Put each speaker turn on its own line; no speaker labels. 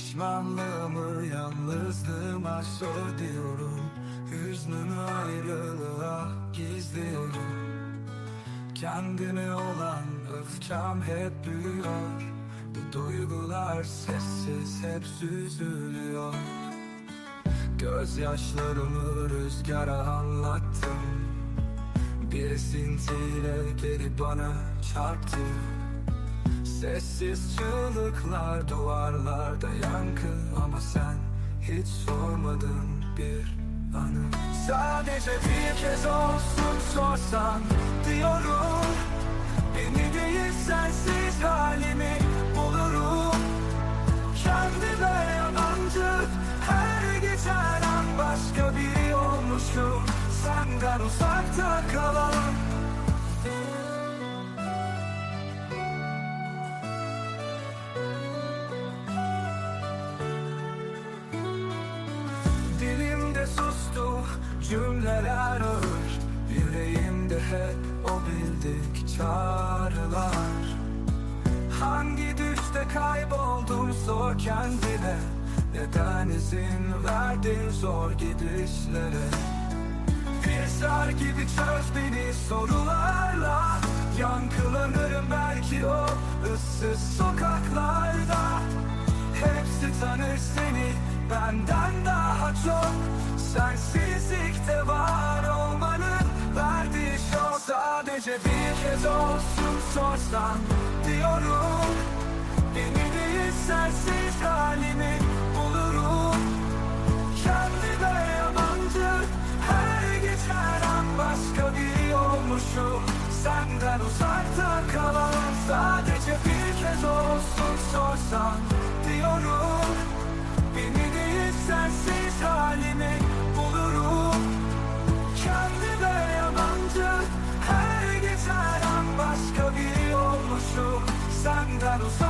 Pişmanlığımı yalnızlığıma söylüyorum Hüznümü ayrılığa gizliyorum. Kendime olan öfkem hep büyüyor. Bu duygular sessiz hep süzülüyor. Gözyaşlarımı rüzgara anlattım. Bir esintiyle geri bana çarptı Sessiz çığlıklar duvarlarda yankı Ama sen hiç sormadın bir anı. Sadece bir kez olsun sorsan diyorum Beni değil sensiz halimi bulurum. Kendime yabancı her geçen an başka biri olmuşum. Senden uzakta kalan cümleler ağır Yüreğimde hep o bildik çağrılar. Hangi düşte kayboldum sor kendine Neden izin verdin zor gidişlere? Bir zar gibi çöz beni sorularla Yankılanırım belki o ıssız sokaklarda. Hepsi tanır seni benden daha çok Sensizlikte var olmanın verdiği şok Sadece bir kez olsun sorsan diyorum geçen an başka